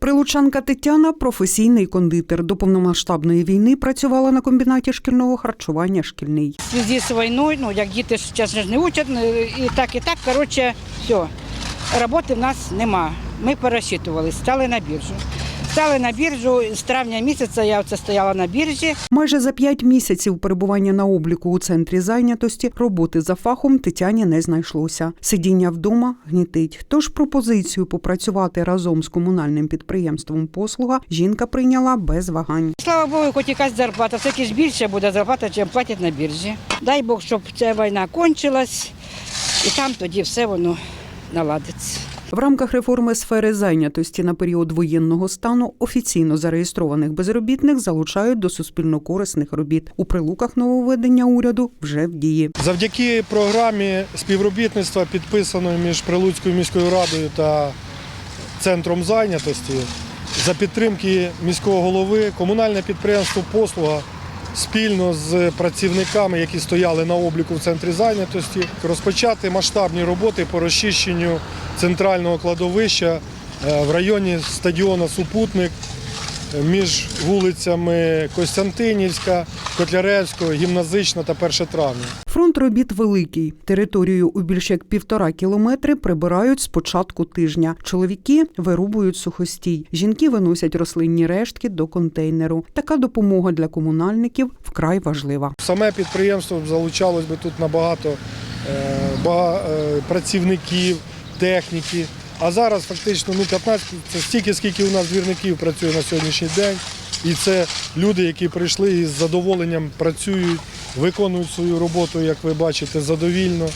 Прилучанка Тетяна професійний кондитер. До повномасштабної війни працювала на комбінаті шкільного харчування шкільний. В зв'язку з війною, ну як діти зараз не учать, ну, і так, і так, коротше, все. Роботи в нас нема. Ми пересчитували, стали на біржу. Стали на біржу з травня місяця. Я оце стояла на біржі. Майже за п'ять місяців перебування на обліку у центрі зайнятості роботи за фахом Тетяні не знайшлося. Сидіння вдома гнітить. Тож пропозицію попрацювати разом з комунальним підприємством послуга жінка прийняла без вагань. Слава Богу, хоч якась зарплата, все ж більше буде зарплата, чим платять на біржі. Дай Бог, щоб ця війна кончилась, і там тоді все воно наладиться. В рамках реформи сфери зайнятості на період воєнного стану офіційно зареєстрованих безробітних залучають до суспільно-корисних робіт. У прилуках нововведення уряду вже в дії. Завдяки програмі співробітництва, підписаної між Прилуцькою міською радою та центром зайнятості, за підтримки міського голови, комунальне підприємство Послуга спільно з працівниками, які стояли на обліку в центрі зайнятості, розпочати масштабні роботи по розчищенню центрального кладовища е, в районі стадіона Супутник між вулицями Костянтинівська, Котляревського, Гімназична та 1 травня. Фронт робіт великий. Територію у більш як півтора кілометри прибирають з початку тижня. Чоловіки вирубують сухостій. Жінки виносять рослинні рештки до контейнеру. Така допомога для комунальників вкрай важлива. Саме підприємство залучалось би тут набагато е, е, працівників, техніки. А зараз фактично ну, 15 це стільки, скільки у нас двірників працює на сьогоднішній день. І це люди, які прийшли і з задоволенням працюють, виконують свою роботу, як ви бачите, задовільно.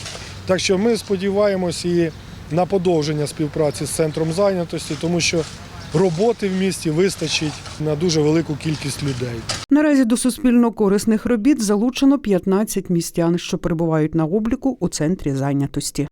Так що ми сподіваємось і на подовження співпраці з центром зайнятості, тому що роботи в місті вистачить на дуже велику кількість людей. Наразі до суспільно-корисних робіт залучено 15 містян, що перебувають на обліку у центрі зайнятості.